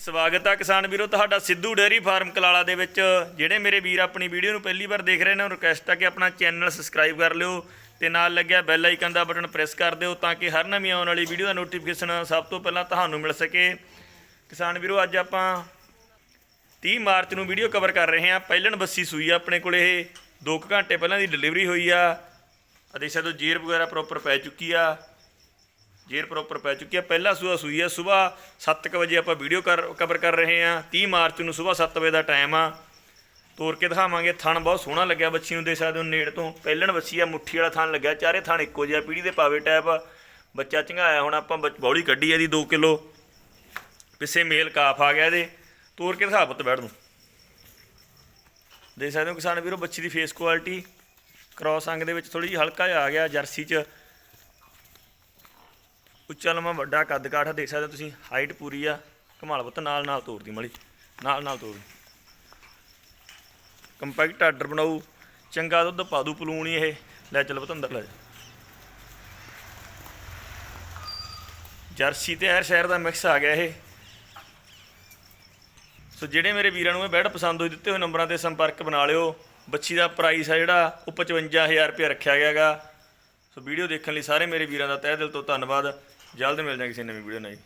ਸਵਾਗਤ ਆ ਕਿਸਾਨ ਵੀਰੋ, ਤੁਹਾਡਾ ਸਿੱਧੂ ਡੇਅਰੀ ਫਾਰਮ ਕਲਾਲਾ ਦੇ ਵਿੱਚ। ਜਿਹੜੇ ਮੇਰੇ ਵੀਰ ਆਪਣੀ ਵੀਡੀਓ ਨੂੰ ਪਹਿਲੀ ਵਾਰ ਦੇਖ ਰਹੇ ਨੇ ਰਿਕੁਐਸਟ ਆ ਕਿ ਆਪਣਾ ਚੈਨਲ ਸਬਸਕ੍ਰਾਈਬ ਕਰ ਲਿਓ ਤੇ ਨਾਲ ਲੱਗਿਆ ਬੈਲ ਆਈਕਨ ਦਾ ਬਟਨ ਪ੍ਰੈਸ ਕਰ ਦਿਓ ਤਾਂ ਕਿ ਹਰ ਨਵੀਂ ਆਉਣ ਵਾਲੀ ਵੀਡੀਓ ਦਾ ਨੋਟੀਫਿਕੇਸ਼ਨ ਸਭ ਤੋਂ ਪਹਿਲਾਂ ਤੁਹਾਨੂੰ ਮਿਲ ਸਕੇ। ਕਿਸਾਨ ਵੀਰੋ, ਅੱਜ ਆਪਾਂ 30 ਮਾਰਚ ਨੂੰ ਵੀਡੀਓ ਕਵਰ ਕਰ ਰਹੇ ਹਾਂ। ਪਹਿਲਣ ਬੱਸੀ ਸੂਈ ਆ ਆਪਣੇ ਕੋਲ ਇਹ। 2 ਘੰਟੇ ਪਹਿਲਾਂ ਦੀ ਡਿਲੀਵਰੀ ਹੋਈ ਆ ਅਤੇ ਤੋਂ ਜੀਰ ਵਗੈਰਾ ਪ੍ਰੋਪਰ ਪੈ ਚੁੱਕੀ ਆ। ਜੇਰ ਪ੍ਰੋਪਰ ਪੈ ਚੁੱਕੀ ਹੈ ਪਹਿਲਾ ਸੂਆ ਸੂਈ ਹੈ ਸਵੇਰ 7:00 ਵਜੇ ਆਪਾਂ ਵੀਡੀਓ ਕਰ ਕਵਰ ਕਰ ਰਹੇ ਹਾਂ 30 ਮਾਰਚ ਨੂੰ ਸਵੇਰ 7 ਵਜੇ ਦਾ ਟਾਈਮ ਆ। ਤੋਰ ਕੇ ਦਿਖਾਵਾਂਗੇ। ਥਣ ਬਹੁਤ ਸੋਹਣਾ ਲੱਗਿਆ ਬੱਚੀ ਨੂੰ ਦੇ ਸਕਦੇ ਹੋ ਨੇੜ ਤੋਂ। ਪਹਿਲਣ ਬੱਚੀ ਆ, ਮੁੱਠੀ ਵਾਲਾ ਥਣ ਲੱਗਿਆ। ਚਾਰੇ ਥਣ ਇੱਕੋ ਜਿਹਾ, ਪੀੜੀ ਦੇ ਪਾਵੇ ਟੈਪ ਬੱਚਾ ਚੰਗਾਇਆ ਹੁਣ, ਆਪਾਂ ਬੱਚ- ਬੌਲੀ ਕੱਢੀ ਇਹਦੀ 2 ਕਿਲੋ। ਪਿੱਛੇ ਮੇਲ ਕਾਫ ਆ ਗਿਆ ਇਹਦੇ। ਤੋਰ ਕੇ ਦਿਖਾ ਪੁੱਤ ਬੈਠ ਨੂੰ ਦੇਖ ਸਕਦੇ ਹੋ ਕਿਸਾਨ ਵੀਰੋ, ਬੱਚੀ ਦੀ ਫੇਸ ਕੁਆਲਿਟੀ ਕ੍ਰਾਸ ਅੰਗ ਦੇ ਵਿੱਚ ਥੋੜੀ ਜਿਹੀ ਹਲਕਾ ਜਿਹਾ ਆ ਗਿਆ, ਜਰਸੀ 'ਚ। ਉੱਚਾ ਲੰਮਾ ਵੱਡਾ ਕੱਦ ਕਾਠਾ ਦੇਖ ਸਕਦੇ ਹੋ ਤੁਸੀਂ ਹਾਈਟ ਪੂਰੀ ਆ, ਕਮਾਲ ਪੁੱਤ, ਨਾਲ ਨਾਲ ਤੋੜਦੀ ਮਲੀ ਨਾਲ ਨਾਲ ਤੋੜ ਕੰਪੈਕਟ ਆਰਡਰ ਬਣਾਉ ਚੰਗਾ ਦੁੱਧ ਪਾ ਦੂ ਪਲੂਣੀ ਇਹ, ਲੈ ਚੱਲ ਪੁੱਤ ਅੰਦਰ ਲੈ ਜਾ। ਜਰਸੀ ਤੇ ਹਰ ਸ਼ਹਿਰ ਦਾ ਮਿਕਸ ਆ ਗਿਆ ਇਹ। ਸੋ ਜਿਹੜੇ ਮੇਰੇ ਵੀਰਾਂ ਨੂੰ ਇਹ ਬੈਡ ਪਸੰਦ ਹੋਈ, ਦਿੱਤੇ ਹੋਏ ਨੰਬਰਾਂ ਤੇ ਸੰਪਰਕ ਬਣਾ ਲਿਓ। ਬੱਚੀ ਦਾ ਪ੍ਰਾਈਸ ਆ ਜਿਹੜਾ ਉਹ 55000 ਰੁਪਏ ਰੱਖਿਆ ਗਿਆਗਾ। ਸੋ ਵੀਡੀਓ ਦੇਖਣ ਲਈ ਸਾਰੇ ਮੇਰੇ ਵੀਰਾਂ ਦਾ ਤਹਿ ਦਿਲ ਤੋਂ ਧੰਨਵਾਦ। ਜਲਦ ਮਿਲਦੇ ਹਾਂ ਕਿਸੇ ਨਵੀਂ ਵੀਡੀਓ ਨਾਲ ਜੀ।